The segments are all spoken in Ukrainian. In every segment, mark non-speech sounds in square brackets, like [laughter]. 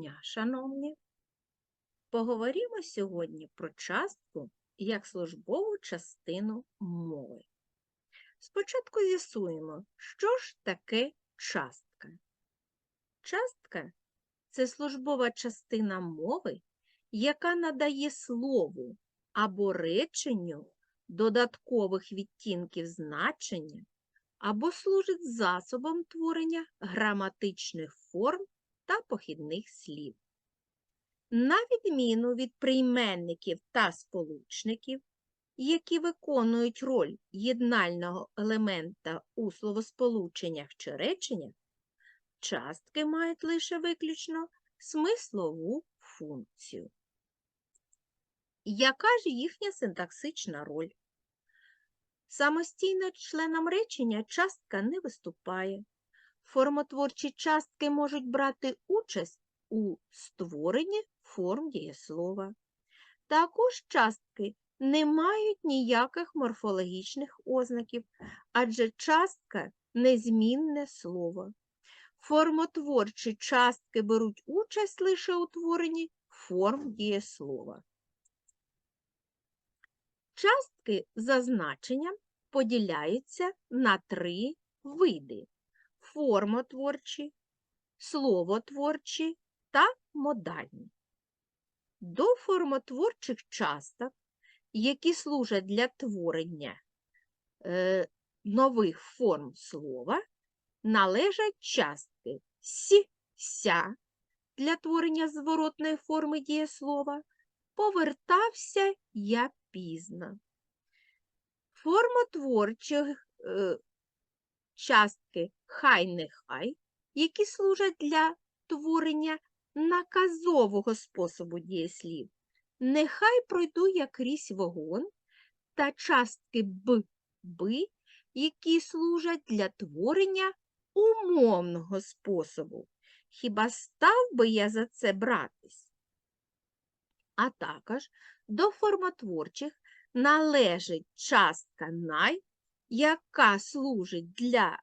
дня, шановні! Поговоримо сьогодні про частку як службову частину мови. Спочатку з'ясуємо, що ж таке частка. Частка це службова частина мови, яка надає слову або реченню додаткових відтінків значення або служить засобом творення граматичних форм та похідних слів. На відміну від прийменників та сполучників, які виконують роль єднального елемента у словосполученнях чи реченнях, частки мають лише виключно смислову функцію. Яка ж їхня синтаксична роль? Самостійно членом речення частка не виступає. Формотворчі частки можуть брати участь у створенні форм дієслова. Також частки не мають ніяких морфологічних ознаків, адже частка незмінне слово. Формотворчі частки беруть участь лише у творенні форм дієслова. Частки за значенням поділяються на три види формотворчі, словотворчі та модальні. До формотворчих часток, які служать для творення е, нових форм слова, належать частки сі, ся для творення зворотної форми дієслова, повертався я пізно. Формотворчих е, частки хай нехай, які служать для творення наказового способу дієслів. Нехай пройду як рісь вогонь та частки б, би, які служать для творення умовного способу. Хіба став би я за це братись? А також до формотворчих належить частка най, яка служить для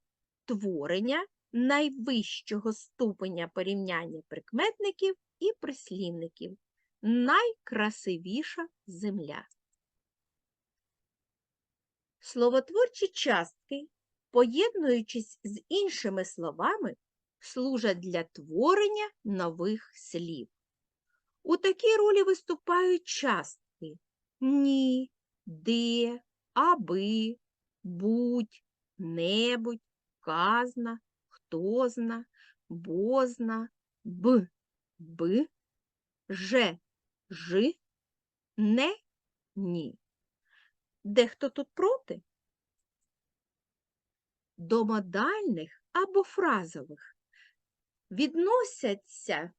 творення найвищого ступеня порівняння прикметників і прислівників. Найкрасивіша земля. Словотворчі частки, поєднуючись з іншими словами, служать для творення нових слів. У такій ролі виступають частки ні, де, аби, будь, небудь, казна, хтозна, бозна, б, б, же, жи, не, ні. Дехто тут проти? До модальних або фразових відносяться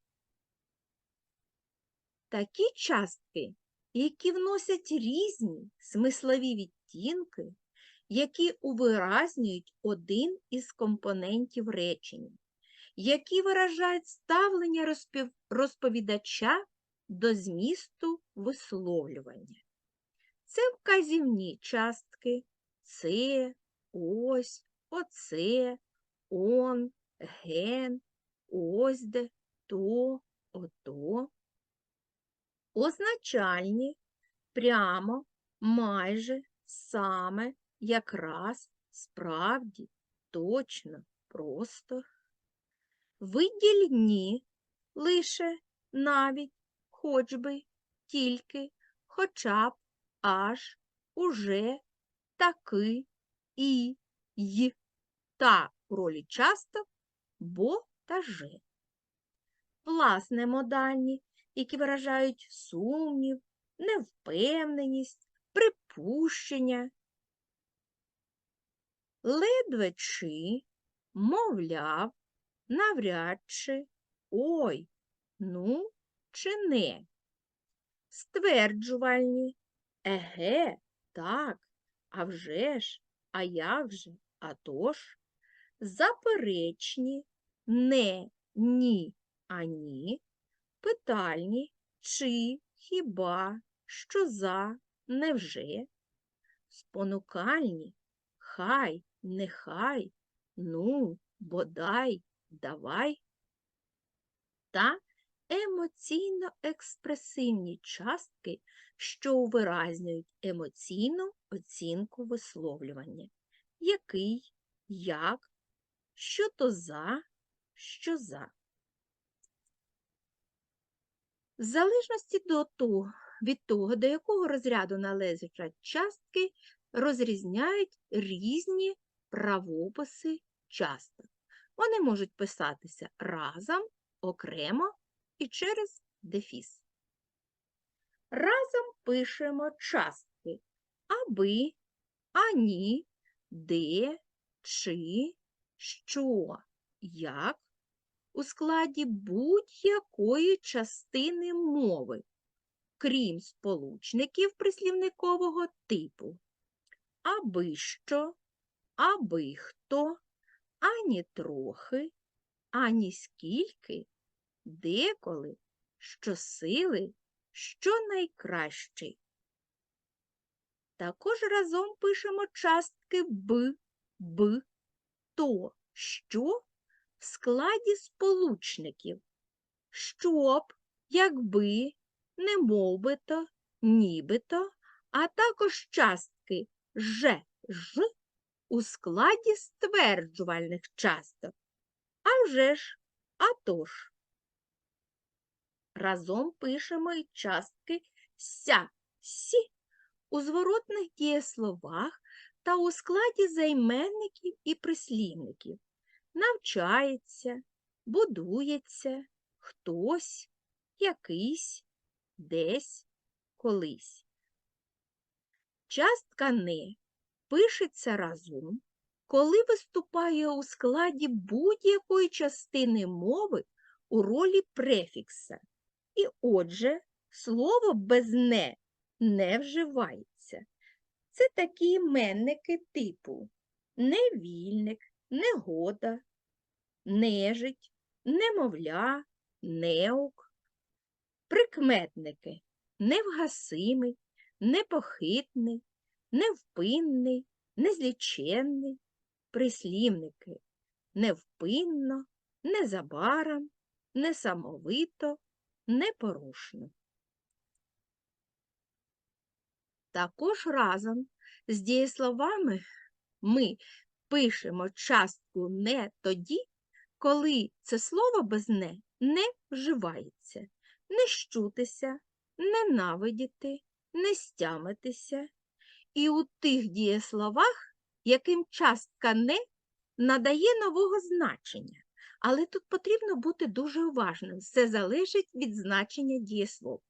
такі частки, які вносять різні смислові відтінки, які увиразнюють один із компонентів речення, які виражають ставлення розповідача до змісту висловлювання. Це вказівні частки це, ось, оце, он, ген, ось де, то, ото. Означальні прямо, майже, саме, якраз, справді, точно, просто. Видільні лише, навіть, хоч би, тільки, хоча б, аж, уже, таки, і, й, та в ролі часто, бо та же. Власне модальні, які виражають сумнів, невпевненість, припущення, ледве чи, мовляв, навряд чи, ой, ну чи не. Стверджувальні, еге, так, а вже ж, а як же, а тож, заперечні, не, ні, а ні, питальні, чи, хіба, що за, невже, спонукальні, хай, нехай, ну, бодай, давай. Та емоційно-експресивні частки, що увиразнюють емоційну оцінку висловлювання. Який, як, що то за, що за. В залежності до того, від того, до якого розряду належать частки, розрізняють різні правописи часток. Вони можуть писатися разом, окремо і через дефіс. Разом пишемо частки аби, ані, де, чи, що, як у складі будь-якої частини мови, крім сполучників прислівникового типу. Аби що, аби хто, ані трохи, ані скільки, деколи, щосили, що найкращий. Також разом пишемо частки б, б, то, що в складі сполучників, щоб, якби, немовбито, нібито, а також частки ж, ж у складі стверджувальних часток. А вже ж, а тож. Разом пишемо і частки ся, сі у зворотних дієсловах та у складі займенників і прислівників. Навчається, будується, хтось, якийсь, десь, колись. Частка не пишеться разом, коли виступає у складі будь-якої частини мови у ролі префікса. І отже, слово без не не вживається. Це такі іменники типу невільник, негода, нежить, немовля, неук, прикметники невгасимий, непохитний, невпинний, незліченний, прислівники невпинно, незабаром, несамовито, непорушно. Також разом з дієсловами ми пишемо частку не тоді, коли це слово без не не вживається, не щутися, ненавидіти, не стямитися. І у тих дієсловах, яким частка не надає нового значення. Але тут потрібно бути дуже уважним. Все залежить від значення дієслов.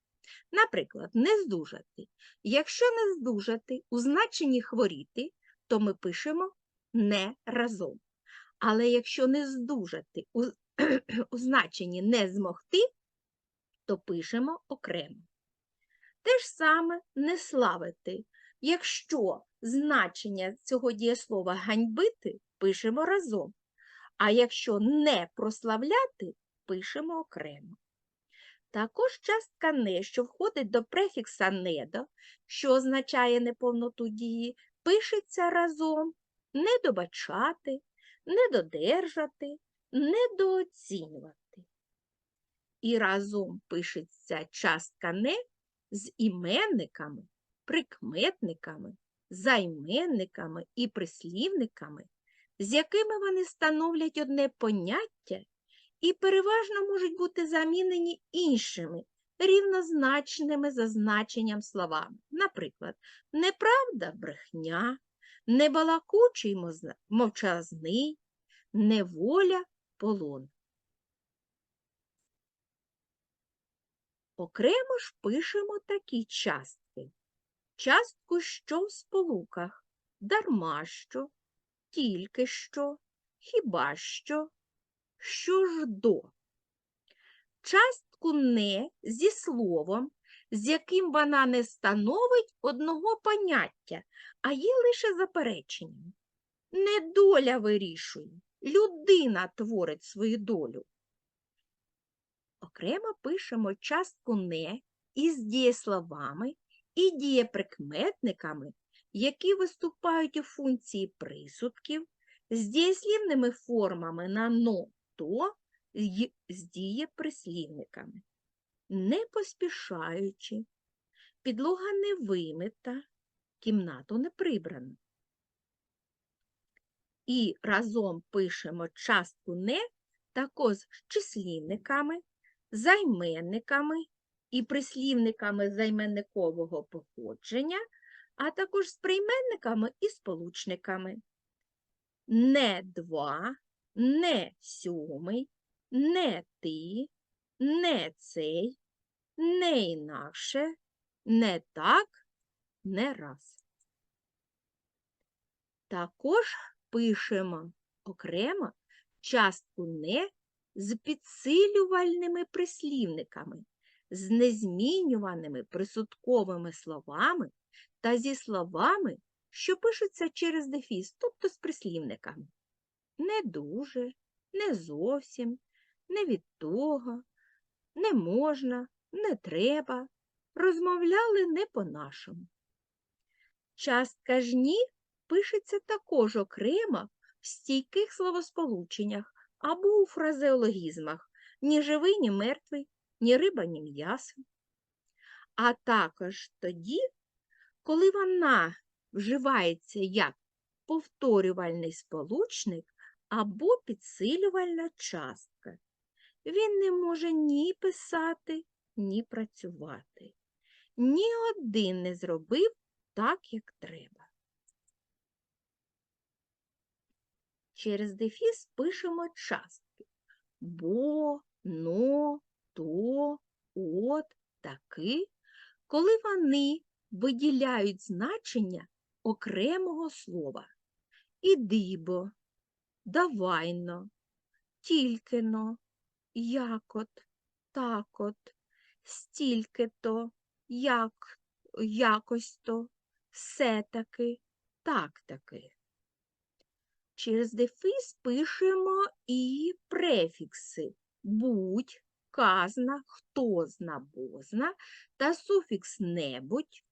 Наприклад, не здужати. Якщо не здужати у значенні хворіти, то ми пишемо не разом. Але якщо не здужати у, [clears throat] у значенні не змогти, то пишемо окремо. Те ж саме не славити. Якщо значення цього дієслова ганьбити, пишемо разом. А якщо не прославляти, пишемо окремо. Також частка не, що входить до префікса недо, що означає неповноту дії, пишеться разом недобачати, недодержати, недооцінювати. І разом пишеться частка не з іменниками, прикметниками, займенниками і прислівниками, з якими вони становлять одне поняття і переважно можуть бути замінені іншими рівнозначними за значенням словами. Наприклад, неправда брехня, небалакучий мовчазний, неволя полон. Окремо ж пишемо такі частки. Частку що в сполуках, дарма що, тільки що, хіба що, що ж до. Частку не зі словом, з яким вона не становить одного поняття, а є лише запереченням. Не доля вирішує, людина творить свою долю. Окремо пишемо частку не із дієсловами і дієприкметниками, які виступають у функції присудків, з дієслівними формами на но то й з дієприслівниками. Не поспішаючи, підлога не вимита, кімнату не прибрано. І разом пишемо частку не також з числівниками, займенниками і прислівниками займенникового походження, а також з прийменниками і сполучниками. Не два, не сьомий, не ти, не цей, не інакше, не так, не раз. Також пишемо окремо частку не з підсилювальними прислівниками, з незмінюваними присудковими словами та зі словами, що пишуться через дефіс, тобто з прислівниками. Не дуже, не зовсім, не від того, не можна, не треба, розмовляли не по-нашому. Частка ж ні пишеться також окремо в стійких словосполученнях або у фразеологізмах ні живий, ні мертвий, ні риба, ні м'ясо. А також тоді, коли вона вживається як повторювальний сполучник або підсилювальна частка. Він не може ні писати, ні працювати. Ні один не зробив так, як треба. Через дефіс пишемо частки бо, но, то, от, таки, коли вони виділяють значення окремого слова. Ідибо, давайно, тільки-но, як-от, стільки-то, як, якось-то, все-таки, так-таки. Через дефіс пишемо і префікси будь, казна, хто зна, бозна та суфікс небудь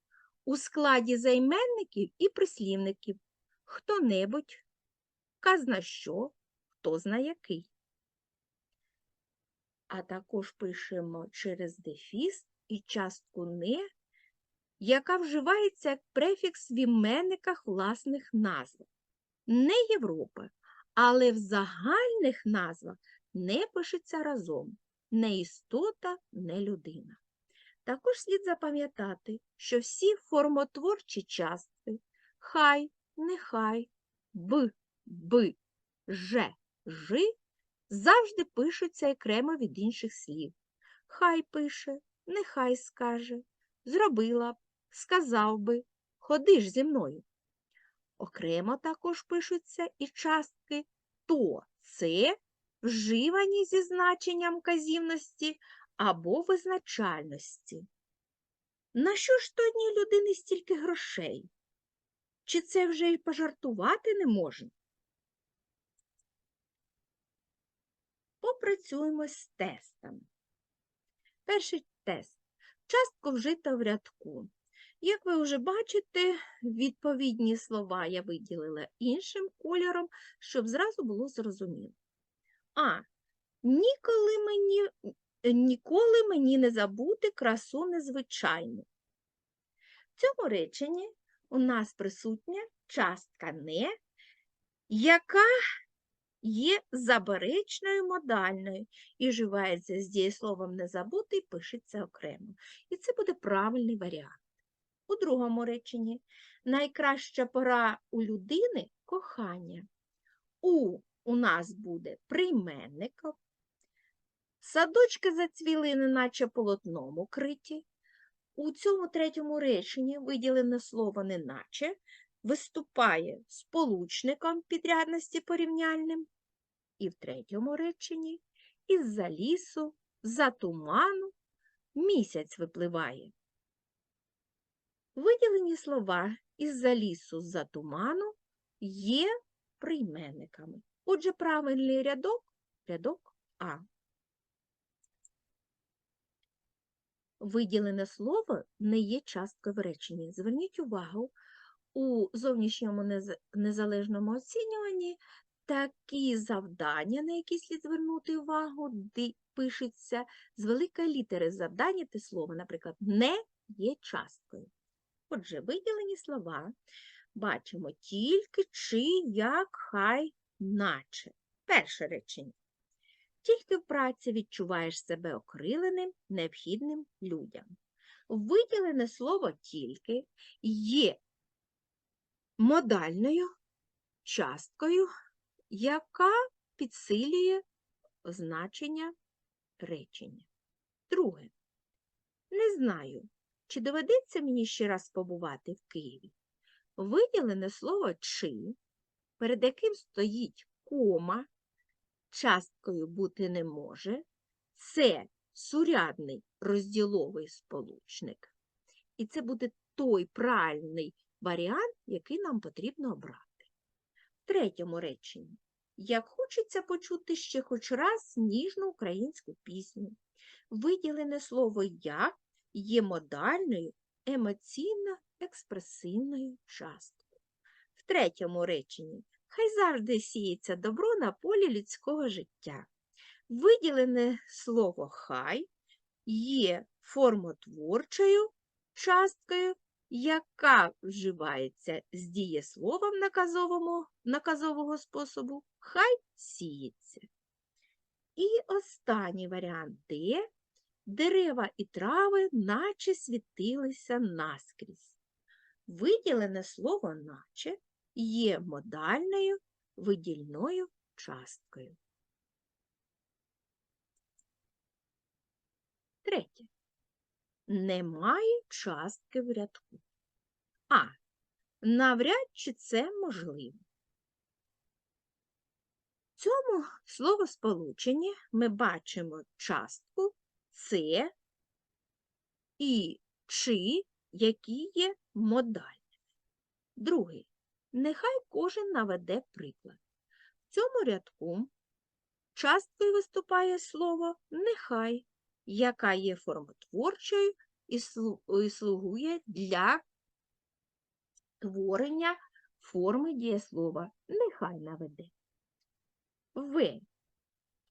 у складі займенників і прислівників. Хто-небудь, казна що, хто зна який. А також пишемо через дефіс і частку не, яка вживається як префікс в іменниках власних назв. Не Європи, але в загальних назвах не пишеться разом не істота, не людина. Також слід запам'ятати, що всі формотворчі частки хай, нехай, б, би, же, жи завжди пишуться окремо від інших слів. Хай пише, нехай скаже, зробила б, сказав би, ходи ж зі мною. Окремо також пишуться і частки то це вживані зі значенням казівності або визначальності. На що ж то одній людини стільки грошей? Чи це вже й пожартувати не можна? Попрацюємо з тестами. Перший тест. Частку вжита в рядку. Як ви вже бачите, відповідні слова я виділила іншим кольором, щоб зразу було зрозуміло. А. Ніколи мені, ніколи мені не забути красу незвичайну. В цьому реченні у нас присутня частка не, яка є заберечною модальною і вживається з дієсловом не забути і пишеться окремо. І це буде правильний варіант. У другому реченні найкраща пора у людини кохання. У у нас буде прийменником. Садочки зацвіли, неначе полотном укриті. У цьому третьому реченні виділене слово неначе виступає сполучником підрядності порівняльним. І в третьому реченні із-за лісу, за туману місяць випливає. Виділені слова із-за лісу, за туману є прийменниками. Отже, правильний рядок рядок А. Виділене слово не є часткою в реченні. Зверніть увагу, у зовнішньому незалежному оцінюванні Такі завдання, на які слід звернути увагу, ди- пишуться з великої літери завдання те слово, наприклад, не є часткою. Отже, виділені слова бачимо тільки чи, як, хай, наче. Перше речення. Тільки в праці відчуваєш себе окриленим, необхідним людям. Виділене слово тільки є модальною часткою, яка підсилює значення речення. Друге. Не знаю, чи доведеться мені ще раз побувати в Києві. Виділене слово чи, перед яким стоїть кома, часткою бути не може, це сурядний розділовий сполучник. І це буде той правильний варіант, який нам потрібно обрати. В третьому реченні. Як хочеться почути ще хоч раз ніжну українську пісню. Виділене слово я є модальною, емоційно-експресивною часткою. Третьому реченні хай завжди сіється добро на полі людського життя. Виділене слово хай є формотворчою часткою, яка вживається з дієсловом наказового способу, хай сіється. І останній варіант Д. Дерева і трави наче світилися наскрізь. Виділене слово наче є модальною видільною часткою. Третє. Немає частки в рядку. А. Навряд чи це можливо. В цьому словосполученні ми бачимо частку це і чи, які є модальними. Другий. Нехай кожен наведе приклад. В цьому рядку часткою виступає слово нехай, яка є формотворчою і слугує для творення форми дієслова. Нехай наведе. В.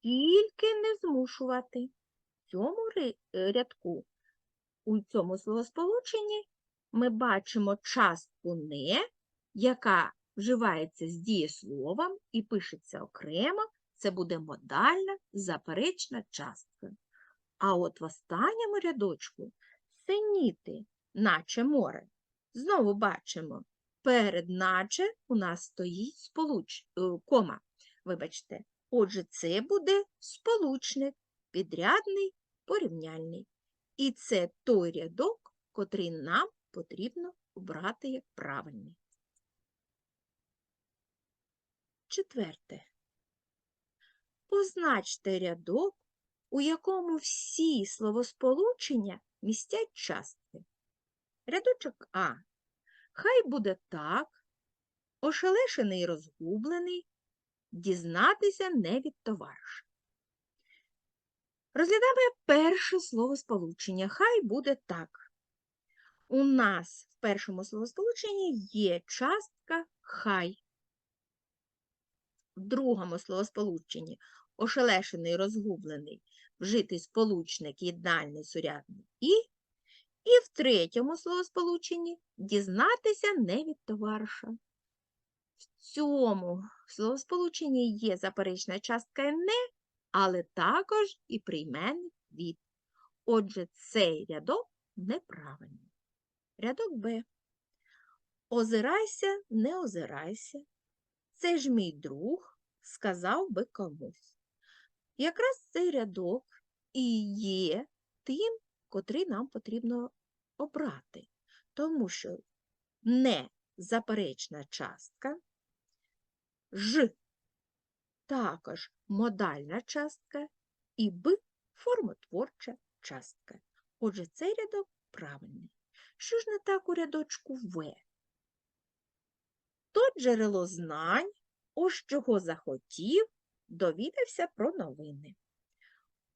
Тільки не змушувати. В цьому е, рядку, у цьому словосполученні ми бачимо частку не, яка вживається з дієсловом і пишеться окремо. Це буде модальна заперечна частка. А от в останньому рядочку синіти, наче море. Знову бачимо, перед наче у нас стоїть сполуч... е, кома. Вибачте. Отже, це буде сполучник, підрядний, порівняльний. І це той рядок, котрий нам потрібно обрати як правильний. Четверте. Позначте рядок, у якому всі словосполучення містять частки. Рядочок А. Хай буде так, ошелешений і розгублений, дізнатися не від товариша. Розглядаємо перше словосполучення. Хай буде так. У нас в першому словосполученні є частка хай. В другому словосполученні ошелешений, розгублений, вжитий сполучник єднальний, сурядний і. І в третьому словосполученні дізнатися не від товариша. В цьому словосполученні є заперечна частка не, але також і прийменник від. Отже, цей рядок неправильний. Рядок Б. Озирайся, не озирайся. Це ж мій друг, сказав би комусь. Якраз цей рядок і є тим, котрий нам потрібно обрати, тому що не заперечна частка, ж також модальна частка і б формотворча частка. Отже, цей рядок правильний. Що ж не так у рядочку В? То джерело знань, ось чого захотів, довідався про новини.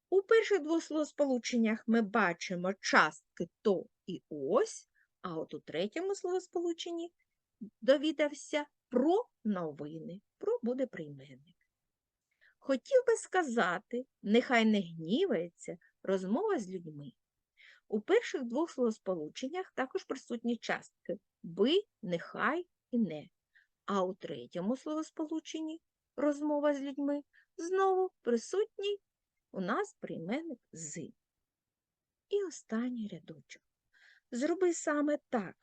У перших двох словосполученнях ми бачимо частки то і ось, а от у третьому словосполученні довідався про новини. Про буде прийменник. Хотів би сказати, нехай не гнівається розмова з людьми. У перших двох словосполученнях також присутні частки би, нехай і не. А у третьому словосполученні розмова з людьми знову присутній у нас прийменник з. І останній рядочок. Зроби саме так.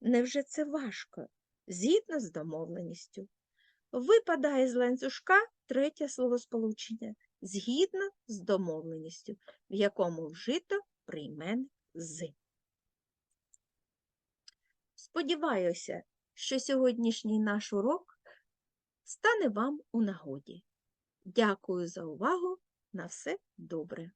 Невже це важко? Згідно з домовленістю. Випадає з ланцюжка третє словосполучення згідно з домовленістю, в якому вжито прийменник з. Сподіваюся, що сьогоднішній наш урок стане вам у нагоді. Дякую за увагу. На все добре.